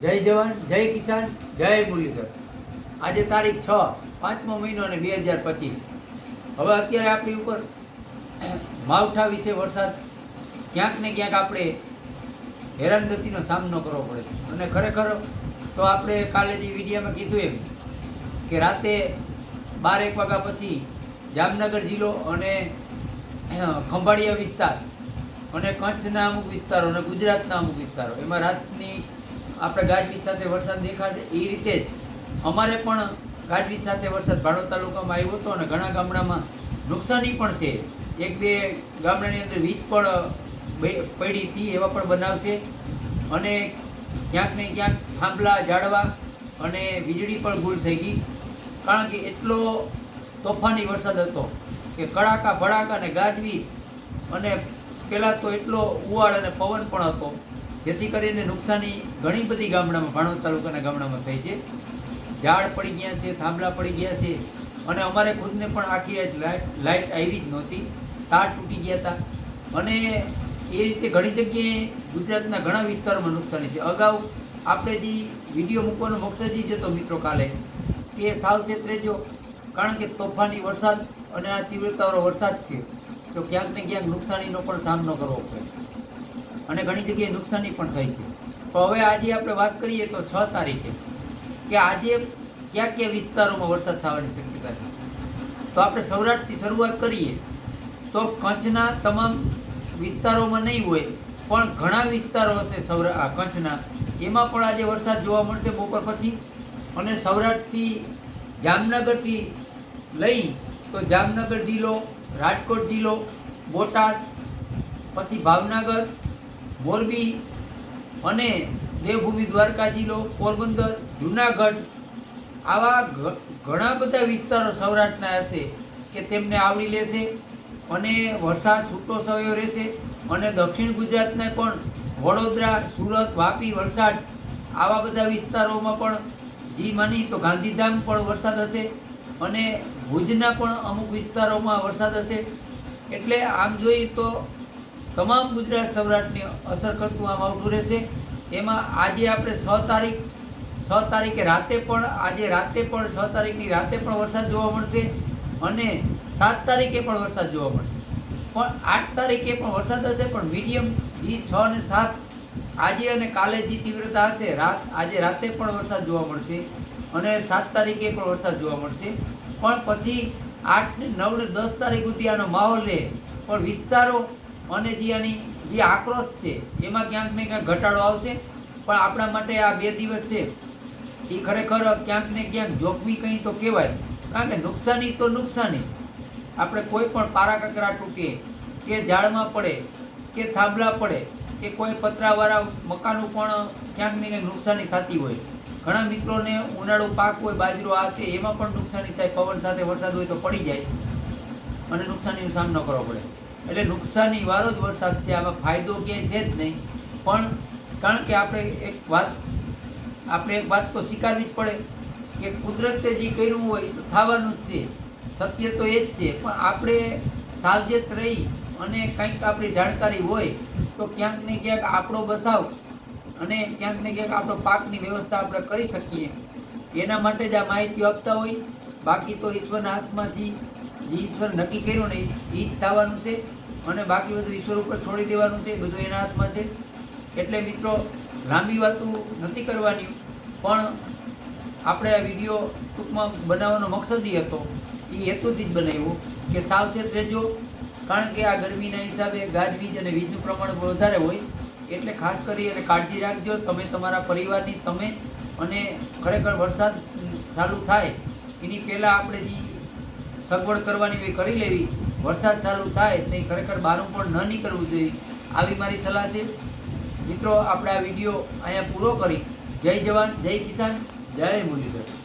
જય જવાન, જય કિસાન, જય મુરલીધર. આજે તારીખ છ, પાંચમો મહિનો અને બે હજાર પચીસ. હવે અત્યારે આપણી ઉપર માવઠા વિશે વરસાદ ક્યાંક ને ક્યાંક આપણે હેરાનગતિનો સામનો કરવો પડે છે. અને ખરેખર તો આપણે કાલે જે વિડીયામાં કીધું એમ કે રાતે બાર એક વાગ્યા પછી જામનગર જિલ્લો અને ખંભાળિયા વિસ્તાર અને કચ્છના અમુક વિસ્તારો અને ગુજરાતના અમુક વિસ્તારો, એમાં રાતની આપણે ગાજવીજ સાથે વરસાદ દેખાશે, એ રીતે જ. અમારે પણ ગાજવીજ સાથે વરસાદ ભાડો તાલુકામાં આવ્યો હતો અને ઘણા ગામડામાં નુકસાની પણ છે. એક બે ગામડાની અંદર વીજ પણ પડી હતી, એવા પણ બનાવશે. અને ક્યાંક ને ક્યાંક થાંભલા, ઝાડવા અને વીજળી પણ ગુલ થઈ ગઈ. કારણ કે એટલો તોફાની વરસાદ હતો કે કડાકા, ભડાકા અને ગાજવી અને પહેલાં તો એટલો ઉવાળ અને પવન પણ હતો. જેથી કરીને નુકસાની ઘણી બધી ગામડામાં ભાણવડ તાલુકાના ગામડામાં થઈ છે. ઝાડ પડી ગયા છે, થાંભલા પડી ગયા છે અને અમારે ખુદને પણ આખી રાત લાઇટ લાઇટ આવી જ નહોતી. તાર તૂટી ગયા હતા અને એ રીતે ઘણી જગ્યાએ ગુજરાતના ઘણા વિસ્તારોમાં નુકસાની છે. અગાઉ આપણે જે વીડિયો મૂકવાનો મકસદ જ હતો મિત્રો કાલે, કે સાવચેત રહેજો, કારણ કે તોફાની વરસાદ અને આ તીવ્રતાવાળો વરસાદ છે, તો ક્યાંક ને ક્યાંક નુકસાનીનો પણ સામનો કરવો પડે. અને ઘણી જગ્યાએ નુકસાની પણ થઈ છે. તો હવે આજે આપણે વાત કરીએ તો છ તારીખે કે આજે કયા કયા વિસ્તારોમાં વરસાદ થવાની શક્યતા છે? તો આપણે સૌરાષ્ટ્રથી શરૂઆત કરીએ તો કચ્છના તમામ વિસ્તારોમાં નહીં હોય, પણ ઘણા વિસ્તારો હશે સૌરા કચ્છના. એમાં પણ આજે વરસાદ જોવા મળશે બપોર પછી. અને સૌરાષ્ટ્રથી જામનગરથી લઈ તો જામનગર જિલ્લો, રાજકોટ જિલ્લો, બોટાદ, પછી ભાવનગર મોરબી અને દેવભૂમિ દ્વારકા જિલ્લો પોરબંદર, જુનાગઢ આવા ઘણા બધા વિસ્તારો સૌરાષ્ટ્રના હશે કે તેમને આવરી લેશે અને વરસાદ છૂટો સવાયો રહેશે અને દક્ષિણ ગુજરાતના પણ વડોદરા, સુરત, વાપી, વલસાડ આવા બધા વિસ્તારોમાં પણ જી માની તો ગાંધીધામ પણ વરસાદ હશે અને ભુજના પણ અમુક વિસ્તારોમાં વરસાદ હશે. એટલે આમ જોઈએ તો તમામ ગુજરાત સૌરાષ્ટ્રને અસર કરતું આ માવઠું રહેશે. એમાં આજે આપણે છ તારીખ, છ તારીખે રાતે પણ, આજે રાતે પણ, છ તારીખની રાતે પણ વરસાદ જોવા મળશે અને સાત તારીખે પણ વરસાદ જોવા મળશે. પણ આઠ તારીખે પણ વરસાદ હશે, પણ મીડિયમ એ છ અને સાત આજે અને કાલે જે તીવ્રતા હશે, રાત, આજે રાતે પણ વરસાદ જોવા મળશે અને સાત તારીખે પણ વરસાદ જોવા મળશે. પણ પછી આઠ ને નવ ને દસ તારીખ સુધી આનો માહોલ રહે. પણ વિસ્તારો અને જે આની જે આક્રોશ છે, એમાં ક્યાંક ને ક્યાંક ઘટાડો આવશે. પણ આપણા માટે આ બે દિવસ છે. એ ખરેખર ક્યાંક ને ક્યાંક જોખમી કંઈ તો કહેવાય. કારણ કે નુકસાની તો નુકસાની. આપણે કોઈ પણ પારા કકરા તૂટીએ કે ઝાડમાં પડે, કે થાંભલા પડે, કે કોઈ પતરાવાળા મકાનું પણ ક્યાંક ને ક્યાંક નુકસાની થતી હોય. ઘણા મિત્રોને ઉનાળો પાક હોય, બાજરો આ તે, એમાં પણ નુકસાની થાય. પવન સાથે વરસાદ હોય તો પડી જાય. અને નુકસાનીનો સામનો કરવો પડે. એટલે નુકસાની વાળો જ વરસાદ છે, આમાં ફાયદો ક્યાંય છે જ નહીં. પણ કારણ કે આપણે એક વાત, આપણે એક વાત તો સ્વીકારવી જ પડે કે કુદરતે જે કર્યું હોય તો થવાનું જ છે. સત્ય તો એ જ છે, પણ આપણે સાવચેત રહી અને કંઈક આપણી જાણકારી હોય તો ક્યાંક ને ક્યાંક આપણો બસાવ અને ક્યાંક ને ક્યાંક આપણો પાકની વ્યવસ્થા આપણે કરી શકીએ. એના માટે જ આ માહિતી આપતા હોય. બાકી તો ઈશ્વરના હાથમાંથી ઈશ્વર નક્કી કર્યું ને એ જ થવાનું છે અને બાકી બધું ઈશ્વર ઉપર છોડી દેવાનું છે, બધું એના હાથમાં છે. એટલે મિત્રો, લાંબી વાતો નથી કરવાની, પણ આપણે આ વીડિયો ટૂંકમાં બનાવવાનો મકસદ એ હતો. એ હેતુથી જ બનાવ્યો કે સાવચેત રહેજો, કારણ કે આ ગરમીના હિસાબે ગાજવીજ અને વીજનું પ્રમાણ વધારે હોય, એટલે ખાસ કરી અને કાળજી રાખજો, તમે તમારા પરિવારની, તમે અને ખરેખર વરસાદ ચાલુ થાય, એની પહેલાં આપણે જે સગવડ કરવાની હોય કરી લેવી. વરસાદ ચાલુ થાય નહીં, ખરેખર બહારનું પણ ન નીકળવું જોઈએ. આવી મારી સલાહ છે. મિત્રો, આપણે આ વીડિયો અહીંયા પૂરો કરી. જય જવાન, જય કિસાન, જય મુરલીધર.